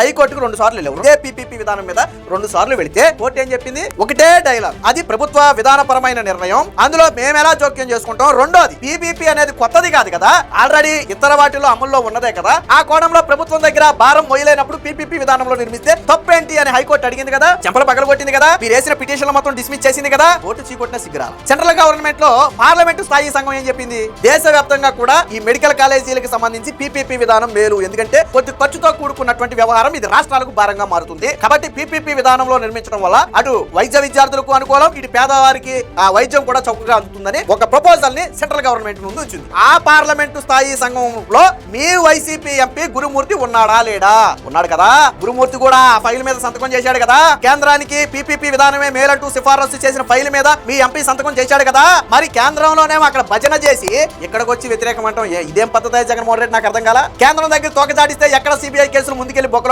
హైకోర్టుకు రెండు సార్లు వెళ్ళావు. ఇదే పీపీపీ విధానం మీద రెండు సార్లు వెళితే కోర్టు ఏం చెప్పింది? ఒకటే డైలాగ్. అది ప్రభుత్వ విధానపరమైన నిర్ణయం. అందులో మేము ఎలా జోక్యం చేసుకుంటాం? రెండోది పీపీపీ అనేది కొత్తది కాదు కదా. ఆల్రెడీ ఇతర వాటిలో అమల్లో ఉన్నదే కదా. ఆ కోణంలో ప్రభుత్వం దగ్గర భారం మొయ్యలేనప్పుడు పీపీపీ విధానంలో నిర్మిస్తే తప్పేంటి అని హైకోర్టు అడిగింది కదా. చెంపలు పగలగొట్టింది కదా. మీరు వేసిన పిటిషన్లు మొత్తం డిస్మిస్ చేసింది కదా. కోర్టు చీకొట్టిన సిగ్గురాల సెంట్రల్ గవర్నమెంట్లో పార్లమెంట్ స్థాయి సంఘం ఏం చెప్పింది? దేశవ్యాప్తంగా కూడా ఈ మెడికల్ కాలేజీలకు సంబంధించి పీపీపీ విధానం మేలు. ఎందుకంటే కొద్ది ఖర్చుతో కూడుకున్నటువంటి వ్యవహారం ఇది రాష్ట్రాలకు భారంగా మారుతుంది. కాబట్టి పీపీపీ విధానంలో నిర్మించడం వల్ల అటు వైద్య విద్యార్థులకు అనుకూలం ఇటు పేదవారికి ఆ వైద్యం కూడా చౌకగా అందుతుందని ఒక ప్రపోజల్ని సెంట్రల్ గవర్నమెంట్ ముందు వచ్చింది ఆ పార్లమెంటు స్థాయి సంఘంలో మీ వైసీపీ ఎంపీ గురుమూర్తి ఉన్నాడా లేడా? ఉన్నాడు కదా. గురుమూర్తి కూడా ఆ ఫైల్ మీద సంతకం చేశాడు కదా. కేంద్రానికి పీపీపీ విధానమే మేలంటూ సిఫారసు చేసిన ఫైల్ మీద మీ ఎంపీ సంతకం చేశాడు కదా. మరి కేంద్రంలోనేమో అక్కడ భజన చేసి ఇక్కడికి వచ్చి వ్యతిరేకం అంటాం ఇదేం పద్ధతి జగన్మోహన్ రెడ్డి నాకు అర్థం కాల? కేంద్రం దగ్గర తోక జాడిస్తే ఎక్కడ సిబిఐ కేసులు ముందుకెళ్ళి బొక్కలో